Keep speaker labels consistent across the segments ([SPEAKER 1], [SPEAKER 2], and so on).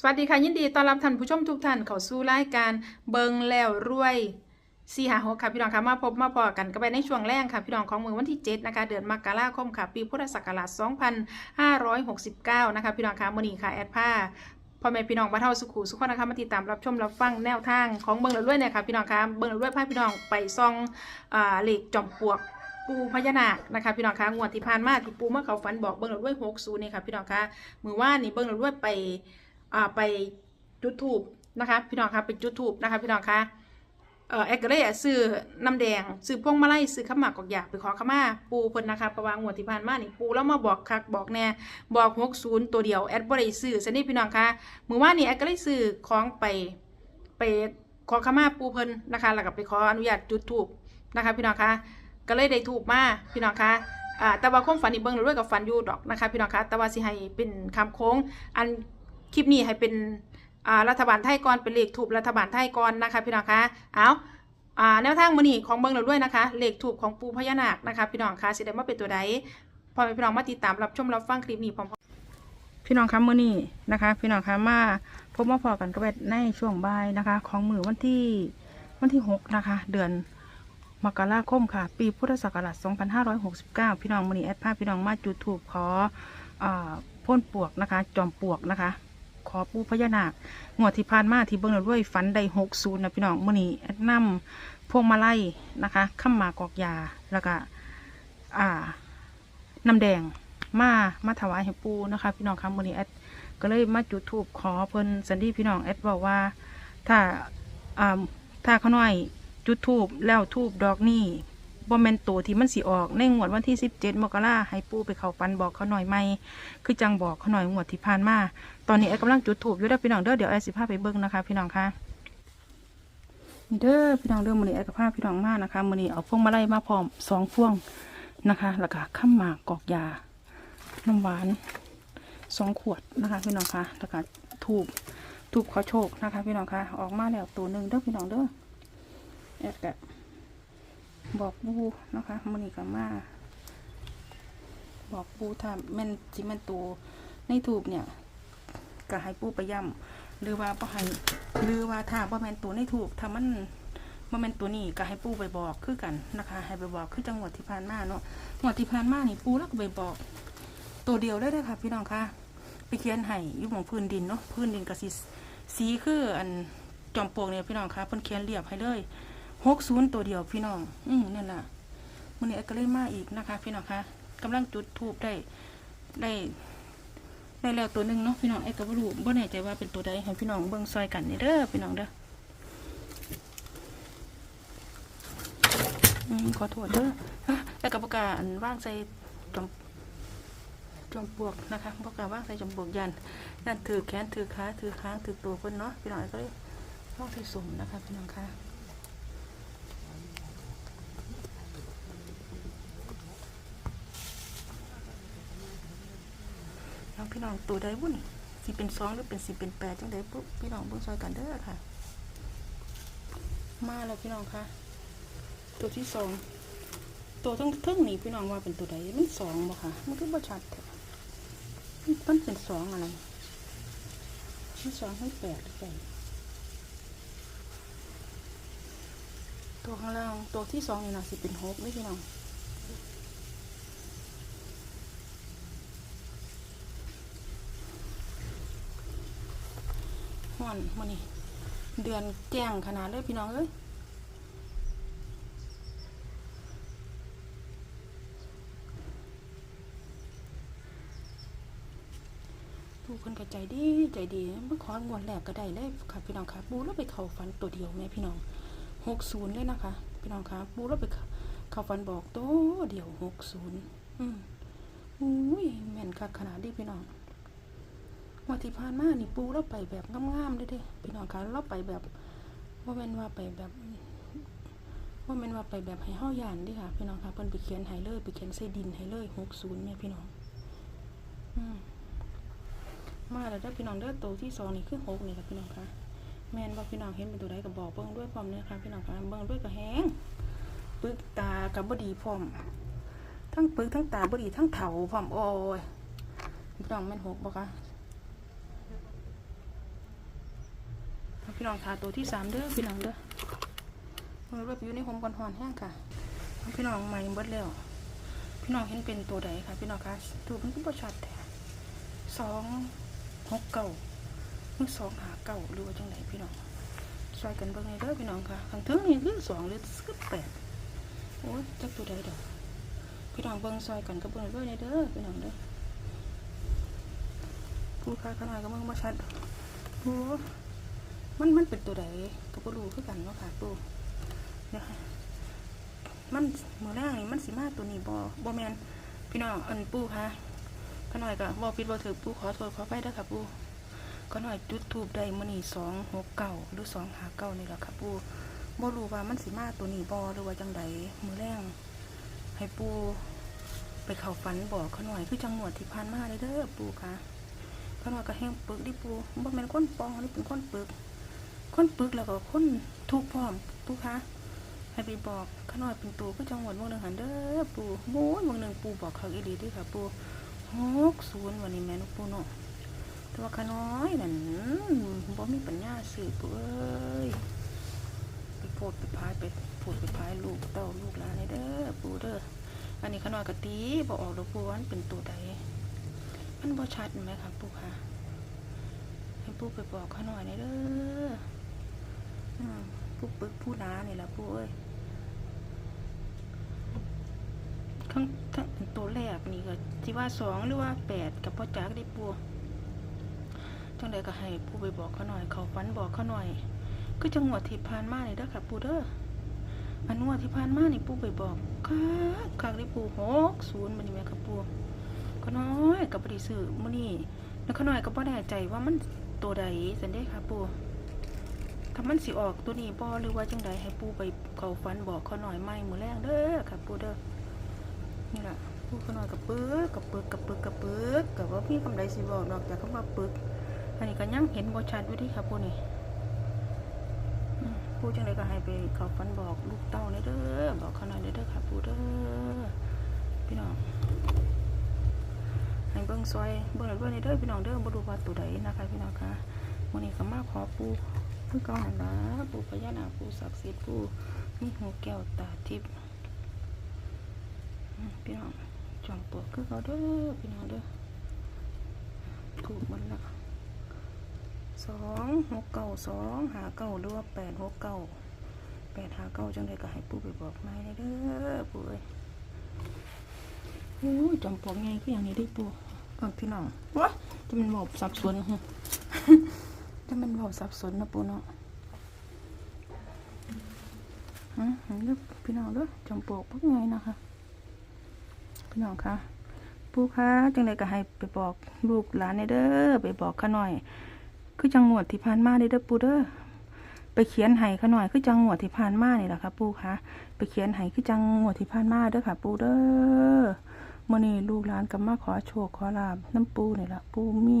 [SPEAKER 1] สวัสดีค่ะ ยินดีต้อนรับท่านผู้ชมทุกท่านเข้าสู่รายการเบิงแล้วรวยสีหาหกค่ะพี่น้องค่ะมาพบมาพอกันก็ไปในช่วงแรกค่ะพี่น้องของมือวันที่ 7 นะคะ เดือนมกราคมค่ะ ปีพุทธศักราช 2569 นะคะ พี่น้องค่ะมือนี้ค่ะ แอดผ้าพ่อแม่พี่น้องบ้านเฮาสุขุสุขคนนะคะมาติดตามรับชมรับฟังแนวทางของเบิงแล้วรวยเนี่ยค่ะพี่น้องค่ะเบิงแล้วรวยพาพี่น้องไปซ่องอ่าเหล็กจอมปลวกปูพญานาคนะคะพี่น้องคะงวดที่ผ่านมาที่ปูเมื่อเขาฝันบอกเบิ้งแล้วรวยหกศูนย์นี่ค่ะพี่น้องคะมือว่านี่เบิ้งแล้วรวยไป อ่าไปจุดถูบนะคะพี่น้องคะไปจุดถูบนะคะพี่น้องคะเอ่อแอกเล่ซื้อน้ำแดงซื้อพวงมาลัยซื้อข้าวหมากกอกอยากไปขอขมาปูเพิ่นนะคะประวางงวที่ผ่านมานี่ปูแล้วมาบอกคักบอกแน่บอกหกศูนย์ตัวเดียวแอดบ่ได้ซื้อซนี่พี่น้องคะมือว่านนี่แอดก็ได้ซื้อของไปไปขอขมาปูเพิ่นนะคะแล้วก็ไปขออนุญาตจุดถูบนะคะพี่น้องคะก็เลยได้ถูกมาพี่น้องคะอ่าแต่ว่าความฝันอีกเบิ้งเราด้วยกับฝันอยู่ดอกนะคะพี่น้องคะแต่ว่าสิให้เป็นคำโค้งอัน คลิปนี้ให้เป็นรัฐบาลไทยก่อนเป็นเลขถูกรัฐบาลไทยก่อนนะคะพี่น้องคะเอาแนวทางมือนีของเบิ้งเราด้วยนะคะเลขถูกของปูพญานาคนะคะพี่น้องคะสิได้มาเป็นตัวใดพอมพี่น้องมาติดตามรับชมรับฟังคลิปนี้พร้อมพี่น้องคะมือนี้นะคะ พี่น้องคะมาพบมาพอกันก็เป็นในช่วงบ่ายนะคะ ของมือวันที่วันที่หกนะคะ เดือนมกราคมค่ะ ปีพุทธศักราช 2569 พี่น้องมือนี้แอดภาพพี่น้องมาจุดถูกขออพ่นปวกนะคะ จอมปวกนะคะ ขอปูพญานาคงวดที่ผ่านมาที่เบิ่งแล้วด้วยฝันได้60นะพี่น้องมือนี้แอดนำพวงมาลัยนะคะข้ามหมากอกยาแล้วก็อ่าน้ำแดงมามาถวายให้ปูนะคะ พี่น้องคะมือนี้แอดก็เลยมาจุดถูกขอเพิ่นสันดีพี่น้องแอดบอกว่าถ้าอ่าถ้าเขาหน้อยจุดทูบแล้วทูบดอกนี่ บ่แม่นตัวที่มันสิออกในงวดวันที่ 17 มกราให้ปูไปเขาฝันบอกเขาหน่อยไหม คือจังบอกเขาหน่อยงวดที่ผ่านมา ตอนนี้ไอ้กำลังจุดทูบอยู่เด้พี่น้องเด้อเดี๋ยวไอ้สิพาไปเบิ่งนะคะพี่น้องคะนี่เด้อพี่น้องเด้อมือนี้ไอ้กับพาพี่น้องมานะคะมือนี้เอาพวงมาลัยมาพร้อมสองพวงนะคะแล้วก็ข้ามหมากกอกยา น้ำหวานสองขวดนะคะพี่น้องคะแล้วก็ทูบทูบขอโชคนะคะพี่น้องคะออกมาแล้วตัวหนึ่งเด้อพี่น้องเด้อแอดกะ บอกปูนะคะมันนี่ก็มาบอกปูถ้าแม่นจิม่นตัวในถูกเนี่ยก็ให้ปูไปย่ำหรือว่าบ่ให้หรือว่าถ้าบ่แม่นตัวในถูกถ้ามันบ่แม่นตัวนี้ก็ให้ปูไปบอกคือกันนะคะ ให้ไปบอกคือจังหวัดที่ผ่านมาเนาะจังหวัดที่ผ่านมานี่ปูแล้วก็ไปบอก ตัวเดียวได้เลยค่ะ พี่น้องค่ะ ไปเขียนให้อยู่บนพื้นดินเนาะพื้นดินก็สิสีคืออันจอมปลวกเนี่ยพี่น้องคะเพิ่นเขียนเรียบให้เลย หกศูนย์ตัวเดียวพี่น้อง อืมนั่นแหละมันนี้ก็เลยมาอีกนะคะ พี่น้องคะกำลังจุดทูบได้ได้ได้แล้วตัวหนึ่งเนาะพี่น้องไอ้ก็บ่รู้บ่แน่ใจว่าเป็นตัวใดให้พี่น้องเบิ่งซอยกันเด้อพี่น้องเด้ออืมขอโทษเด้อไอ้กับปกกาอันว่างใส่จอมจอมปวกนะคะปากกาว่างใส่จอมปวกยันยันถือแขนถือขาถือค้างถือตัวเพิ่นเนาะพี่น้องไอ้ก็เลยห้องที่สุ่มนะคะพี่น้องคะน้อง พี่น้องตัวใดบุ่นสิเป็นสองหรือเป็นสิเป็นแปดจังใดปุ๊บพี่น้องเบิ่งซอยกันเด้อค่ะ มาแล้วพี่น้องคะตัวที่สองตัวทั้งเทิงนี่พี่น้องว่าเป็นตัวใดมันสองบ่ค่ะมันก็บ่ชัดแท้มันเป็นสองอะไรมันสองให้แปดหรือแปดตัวข้างล่างตัวที่สองนี่นะสิเป็นหกไม่ใช่น้อง ห่อนมันนี่เดือนแจ้งขนาดเลยพี่น้องเอ้ยปูคนก็ใจดีใจดีเมื่อของวดแรกก็ได้เลยค่ะพี่น้องค่ะปูแล้วไปเข้าฟันตัวเดียวแม่พี่น้องหกศูนย์เลยนะคะ พี่น้องคะปูแล้วไปเข้าฟันบอกโตวเดียวหกศูนย์อืมอุ้ยแม่นคักขนาดนี้พี่น้อง งวันที่ผ่านมานี่ปูแล้วไปแบบงามๆเลยเด้พี่น้องคะเราไปแบบว่าแม่นว่าไปแบบว่าแม่นว่าไปแบบให้เฮาย่านดิค่ะ พี่น้องคะเพิ่นไปเขียนให้เลยไปเขียนใส่ดินให้เลยหกศูนย์เนี่ยพี่น้องอืมมาแล้วเด้อพี่น้องเด้อตัวที่สองนี่คือหกนี่ค่ะพี่น้องคะแมนว่าพี่น้องเห็นเป็นตัวใดก็บอกเบิ่งด้วยพร้อมเนี่ยค่ะพี่น้องค่ะเบิ่งด้วยก็แห้งปึกตากับบดีพร้อมทั้งปึกทั้งตาบดีทั้งเถาพร้อมโอ้ยพี่น้องแม่นหกบ่คะ พี่น้องค่ะตัวที่สามเด้อพี่น้องเด้อมันเริ่มอยู่ในหอมก่อนหอนแห้งค่ะพี่น้องใหม่เบิดแล้วพี่น้องเห็นเป็นตัวใดค่ะพี่น้องคะดูมันก็บ่ชัดแต่สองหกเก้าหรือสองหาเก้าหรือว่าจังไดพี่น้องซอยกันเบิ่งให้เด้อพี่น้องค่ะข้างถึงนี่คือสองหรือคือแปดโอ้ยจักตัวใดเด้อพี่น้องเบิ่งซอยกันก็เบิ่งให้เบิ่งให้เด้อพี่น้องเด้อผู้ค้าขนาดก็เบิ่งบ่ชัดโอ้ มันมันเป็นตัวใดก็บ่รู้คือกันเนาะค่ะปู่เดี๋ยวมันมือแรกนี่มันสิมาตัวนี้บอบอแมนพี่น้องอันปูค่ะก็หน่อยก็บอปิดบอถือปูขอโทษขอไปเด้อค่ะปูก็หน่อยจุดทูบได้มื่อนี่สองหกเก้าหรือสองหาเก้านี่แหละค่ะปูบอรู้ว่ามันสิมาตัวนี้บอหรือว่าจังใดมือแรกให้ปูไปเข้าฝันบอกขหน่อยคือจังหวดที่ผ่านมาเลยเด้อปูค่ะขหน่อยก็แห้งปึกดิปูบ่แม่นคนปองนี่เป็นคนปึก คนปึกแล้วก็คนทุกพร้อมปูค่ะให้ไปบอกขน้อยเป็นตูก็จังหวัดเมืองหนึ่งหันเด้อปูโม้ยเมืองหนึ่งปูบอกเขาอีหลีด้วยค่ะ ปูหกศูนย์วันนี้แม่นกปูเนาะแต่ว่าขน้อยนั่นบ่มีปัญญาซื้อปูเอ้ยไปโพดไปพายไปโพดไปพายลูกเต้าลูกหลานเด้อปูเด้ออันนี้ขน้อยกะตีบอกออกดอกปูวันเป็นตัวใดมันบ่ชัดไหมคะปูค่ะให้ปูไปบอกขน้อยหน่อยเด้อ ผู้ปึกผู้น้านี่แหละผู้เอ้ยข้างทั้งตัวแรกนี่ก็ที่ว่าสองหรือว่าแปดกับพ่อจักได้ปูจังใดก็ให้ผู้ไปบอกเขาหน่อย เขาฝันบอกเขาหน่อย ก็จังหวดที่ผ่านมานี่เด้อค่ะปูเด้ออันงวดที่ผ่านมานี่ปูไปบอกคักคักได้ปูหกศูนย์มันนี่แม่ค่ะปูเขน้อยกับบริสื่อมื้อนี้แล้วเขาน้อยก็บ่แน่ใจว่ามันตัวใดสันเด้ค่ะปู ถ้ามันสิออกตัวนี้บ่หรือว่าจังใดให้ปูไปเขาฟันบอกเขาหน่อยไหมมือแรงเด้อค่ะปูเด้อนี่แหละปูเขาหน่อยกับปึกกับปึกกับปึกกับปึกกับว่าพี่คำใดสิบอกนอกจากคำว่าปึกอันนี้ก็ยังเห็นบ่ชัดอยู่ที่ค่ะปูนี่ปูจังใดก็ให้ไปเขาฟันบอกลูกเต้าเลยเด้อบอกเขาหน่อยเด้อค่ะปูเด้อพี่น้องให้เบิ่งซอยเบิ่งเบิ่งเด้อพี่น้องเด้อบ่รู้ว่าตัวใดนะคะพี่น้องค่ะมื้อนี้ก็มาขอปู คือเก่านั่นล่ะปู่พญานาคปู่ศักดิ์สิทธิ์ปู่มีหูแก้วตาทิพย์พี่น้องจอมปลวกคือเขาเด้อพี่น้องเด้อถูกมันละสองหกเก้าสองหาเก้าหรือว่าแปดหกเก้าแปดหาเก้าจังไดก็ให้ปู่ไปบอกไม่เด้อปู่เอ้ยโอ้ยจอมปลวกไงคืออย่างนี้เด้ปู่ก่อนพี่น้องวะจะมันบอกสับสนหึ จะมันเบาสับสนนะปูเนาะฮะเห็นเด้อพี่น้องเด้อจมปลวกพักไงนะคะ พี่น้องคะปูคะจังไดก็ให้ไปบอกลูกหลานในเด้อไปบอกข้าหน่อย คือจังหวดที่ผ่านมาเด้อเด้อปูเด้อไปเขียนให้ข้าหน่อยคือจังหวดที่ผ่านมานี่แหละค่ะ ปูคะไปเขียนให้คือจังหวดที่ผ่านมาเด้อค่ะ ปูเด้อมื่อนี้ลูกหลานก็มาขอโชคขอลาบน้ำปูนี่แหละปูมี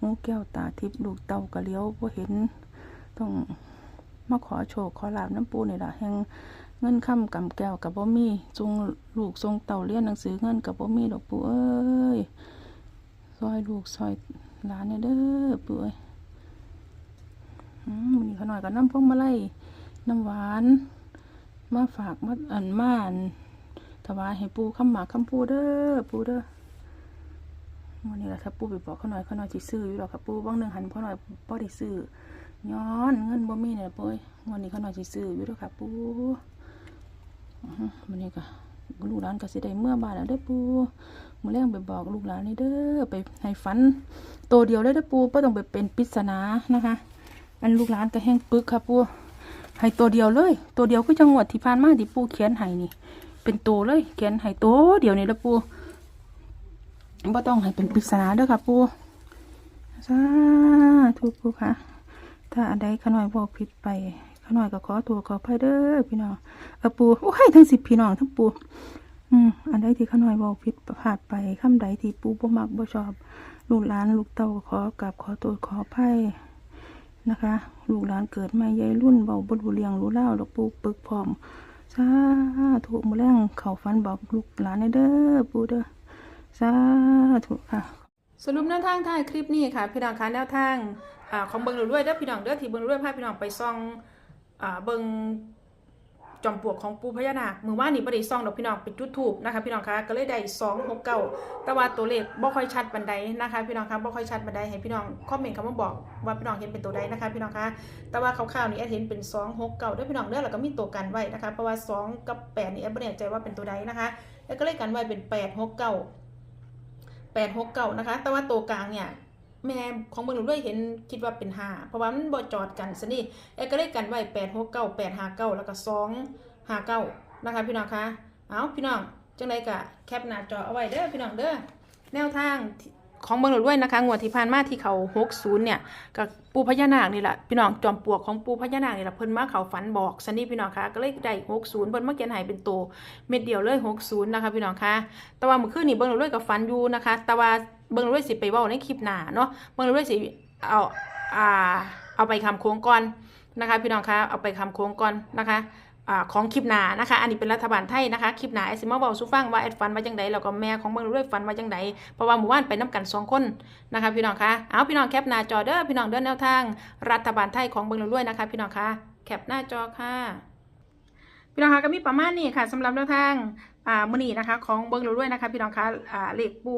[SPEAKER 1] งูแก้วตาทิพย์ลูกเต่ากะเลี้ยวบ่เห็น ต้องมาขอโชคขอลาบน้ำปูนี่ล่ะแห่งเงินค่ำกำแก้วกับบ่มีทรงลูกทรงเต่าเรียนหนังสือเงินกับบ่มีดอกปูเอ้ยซอยลูกซอยหลานเนี่ยเด้อปูเอ้ยมมื้อนี้เขน่อยกับน้ำพวงมาลัยน้ำหวานมาฝากมาอันมาอันถวายให้ปูคำหมากคำปูเด้อปูเด้อ วันนี้แหละถ้าปู่ไปบอกเขาหน่อยเขาหน่อยสิซื้ออยู่หรอกครับปู่บางหนึ่งหันพ่อหน่อยพ่อได้ซื้อย้อนเงินบ่มีเนี่ยปุ้ยวันนี้เขาหน่อยสิซื้ออยู่หรอกครับปู่อื้อหือวันนี้ก็ลูกหลานก็สิได้เมื่อบ้านแล้วเด้อปู่มื้อแรงไปบอกลูกหลานนี่เด้อไปให้ฝันโตเดียวเลยเด้อปู่บ่ต้องไปเป็นปริศนานะคะ อันลูกหลานก็แห้งปึกครับปู่ให้ตัวเดียวเลย ตัวเดียวคือจังหวัดที่ผ่านมาที่ปู่เขียนให้นี่ เป็นตัวเลยเขียนให้ตัวเดียวนี่เด้อปู่ บ่ต้องให้เป็นปริศนาเด้อค่ะปูสาธุปูค่ะถ้าอันใดขน่อยบอกผิดไปขน่อยก็ขอตัวขออภัยเด้อพี่น้องเออปูโอ้ยทั้งสิบพี่น้องทั้งปูอืมอันใดที่ขน่อยบอกผิดพลาดไปคำใดที่ปูบ่มักบ่ชอบ ลูกหลานลูกเต้าขอกราบขอตัวขออภัยนะคะ ลูกหลานเกิดมาใหญ่รุ่นเบาบ่รู้เลียงรู้เล่าวดอกปูปึกพร้อมสาธุมื้อแรงเข้าฝันบอกลูกหลานเด้อปูเด้อ สาธุค่ะ
[SPEAKER 2] สรุปแนวทางท้ายคลิปนี้ค่ะ พี่น้องคะแนวทางอของเบิงรวยเด้อพี่น้องเด้อที่เบิงรวยพาพี่น้องไปซ่องอเบิงจอมปลวกของปูพญานาคมือว่านี่บ่ได้ซ่องดอกพี่น้องเป็นจุดถูกนะคะพี่น้องคะก็เลยได้269แต่ว่าตัวเลขบ่ค่อยชัดบันไดนะคะพี่น้องคะบ่ค่อยชัดบันไดให้พี่น้องคอมเมนต์คำว่าบอกว่าพี่น้องเห็นเป็นตัวใดนะคะพี่น้องคะแต่ว่าคร่าวๆนี่แอดเห็นเป็น269เก้าด้อพี่น้องเด้อแล้วก็มีตัวกันไว้นะคะเพราะว่า2กับ8นี่แอดบ่แน่ใจว่าเป็นตัวใดนะคะแล้วก็เลยกันไว้เป็น869 แปดหกเก้านะคะ แต่ว่าตัวกลางเนี่ยแม่ของเบิ่งหนูด้วยเห็นคิดว่าเป็นห้าเพราะว่ามันบ่จอดกันซะนี่ไอ้ก็เลยกันไว้แปดหกเก้าแปดห้าเก้าแล้วก็สองห้าเก้านะคะพี่น้องคะเอาพี่น้องจังไรกะแคปหน้าจอเอาไว้เด้อพี่น้องเด้อแนวทาง ของเบิ่งหนูด้วยนะคะงวดที่ผ่านมาที่เขาหกศูนย์เนี่ยกับปูพญานาคนี่แหละพี่น้องจอมปลวกของปูพญานาคนี่แหละเพิ่นมาเขาฝันบอกซะนี่พี่น้องคะก็เลยได้หกศูนย์เพิ่นมาเขียนให้เป็นตัวเม็ดเดียวเลยหกศูนย์นะคะพี่น้องคะแต่ว่าเมื่อคืนนี้เบิ้งเราด้วยกับฟันอยู่นะคะแต่ว่าเบิ้งเราด้วยสิไปว้าในคลิปหน้าเนาะเบิ้งเราด้วยสิเอาอ่าเอาไปคำโค้งก่อนนะคะ พี่น้องคะเอาไปคำโค้งก่อนนะคะ ของคลิปหน้านะคะ อันนี้เป็นรัฐบาลไทยนะคะ คลิปหน้าไอซิมาเบาสุฟังว่าแอดฟันว่าจังใดแล้วก็แม่ของเบิ้งราด้วยฟันว่าจังใดเพราะว่าหมู่บ้านไปน้กันสองคนนะคะ พี่น้องคะเอาพี่น้องแคปหน้าจอเด้อพี่น้องเดินแนวทาง รัฐบาลไทยของเบิ้งราด้วยนะคะ พี่น้องคะแคปหน้าจอค่ะพี่น้องคะก็มีประมาณนี้ค่ะสำหรับแนวทางอ่ามือนีนะคะ ของเบิ้งราด้วยนะคะ พี่น้องคะอ่าเหล็กปู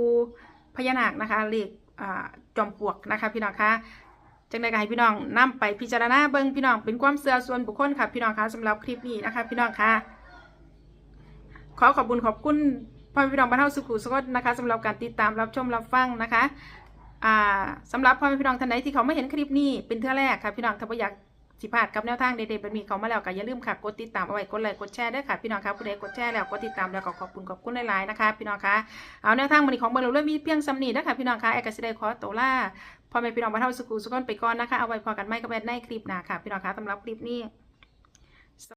[SPEAKER 2] พญานาคนะคะเหล็กอ่าจอมปลวกนะคะ พี่น้องคะ จังใดก็ให้พี่น้องนํไปพิจารณาเบิ้งพี่น้องเป็นความเชื่อส่วนบุคคลค่ะพี่น้องคะสำหรับคลิปนี้นะคะ พี่น้องคะขอขอบคุณขอบคุณพ่อพี่น้องบ้านเฮาสุขุสุขนะคะสำหรับการติดตามรับชมรับฟังนะคะอ่าสำหรับพ่อแม่พี่น้องท่านใดที่เขาไม่เห็นคลิปนี้เป็นเทื่อแรกค่ะพี่น้องถ้าอยากสิพลาดกับแนวทางเด็ดๆแบบนี้เขามาแล้วก็อย่าลืมค่ะกดติดตามเอาไว้กดไลค์กดแชร์ด้วยค่ะพี่น้องคะผู้ใดกดแชร์แล้วกดติดตามแล้วก็ขอบคุณขอบคุณหลายๆนะคะ พี่น้องคะเอาแนวทางมันนี้ของเบอร์เราเริ่มมีเพียงสำนีนะคะพี่น้องคะแอกสิได้ขอตัวล่า พ่อแม่พี่น้องบ้านเฮาสุขุสุขนไปก่อนนะคะ เอาไว้พอกันไม่ก็แบดในคลิปหน้าค่ะ พี่น้องคะสำหรับคลิปนี้